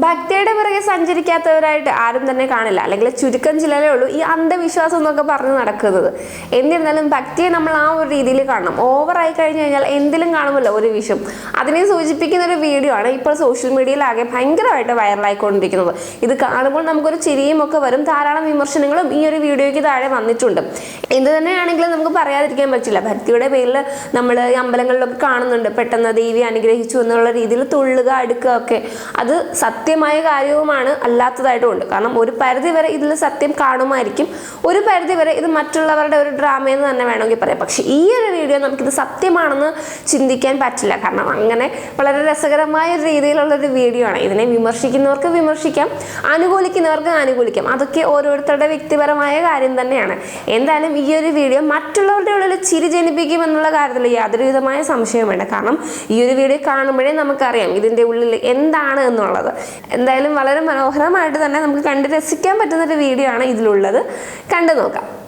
ഭക്തിയുടെ പിറകെ സഞ്ചരിക്കാത്തവരായിട്ട് ആരും തന്നെ കാണില്ല. അല്ലെങ്കിൽ ചുരുക്കം ചിലരേ ഉള്ളൂ ഈ അന്ധവിശ്വാസം എന്നൊക്കെ പറഞ്ഞ് നടക്കുന്നത്. എന്നിരുന്നാലും ഭക്തിയെ നമ്മൾ ആ ഒരു രീതിയിൽ കാണണം. ഓവറായി കഴിഞ്ഞു കഴിഞ്ഞാൽ എന്തിലും കാണുമല്ലോ ഒരു വിഷം. അതിനെ സൂചിപ്പിക്കുന്ന ഒരു വീഡിയോ ആണ് ഇപ്പോൾ സോഷ്യൽ മീഡിയയിലാകെ ഭയങ്കരമായിട്ട് വൈറലായിക്കൊണ്ടിരിക്കുന്നത് ഇത് കാണുമ്പോൾ നമുക്കൊരു ചിരിയും ഒക്കെ വരും. ധാരാളം വിമർശനങ്ങളും ഈ ഒരു വീഡിയോയ്ക്ക് താഴെ വന്നിട്ടുണ്ട്. എന്ത് തന്നെയാണെങ്കിലും നമുക്ക് പറയാതിരിക്കാൻ പറ്റില്ല. ഭക്തിയുടെ പേരിൽ നമ്മൾ ഈ അമ്പലങ്ങളിലൊക്കെ കാണുന്നുണ്ട്. പെട്ടെന്ന് ദേവി അനുഗ്രഹിച്ചു എന്നുള്ള രീതിയിൽ തുള്ളുക അടുക്കുക ഒക്കെ. അത് സത്യമായ കാര്യവുമാണ് അല്ലാത്തതായിട്ടും ഉണ്ട് കാരണം ഒരു പരിധി വരെ ഇതിൽ സത്യം കാണുമായിരിക്കും. ഒരു പരിധി വരെ ഇത് മറ്റുള്ളവരുടെ ഒരു ഡ്രാമയെന്ന് തന്നെ വേണമെങ്കിൽ പറയാം. പക്ഷേ ഈ ഒരു വീഡിയോ നമുക്കിത് സത്യമാണെന്ന് ചിന്തിക്കാൻ പറ്റില്ല. കാരണം അങ്ങനെ വളരെ രസകരമായ ഒരു രീതിയിലുള്ള ഒരു വീഡിയോ ആണ്. ഇതിനെ വിമർശിക്കുന്നവർക്ക് വിമർശിക്കാം അനുകൂലിക്കുന്നവർക്ക് അനുകൂലിക്കാം. അതൊക്കെ ഓരോരുത്തരുടെ വ്യക്തിപരമായ കാര്യം തന്നെയാണ്. എന്തായാലും ഈ ഒരു വീഡിയോ മറ്റുള്ളവരുടെ ഉള്ളിൽ ചിരി ജനിപ്പിക്കും എന്നുള്ള കാര്യത്തിൽ യാതൊരു വിധമായ സംശയവും വേണ്ട കാരണം ഈ ഒരു വീഡിയോ കാണുമ്പോഴേ നമുക്കറിയാം ഇതിന്റെ ഉള്ളിൽ എന്താണ് എന്നുള്ളത്. എന്തായാലും വളരെ മനോഹരമായിട്ട് തന്നെ നമുക്ക് കണ്ട് രസിക്കാൻ പറ്റുന്നൊരു വീഡിയോ ആണ് ഇതിലുള്ളത്. കണ്ടു നോക്കാം.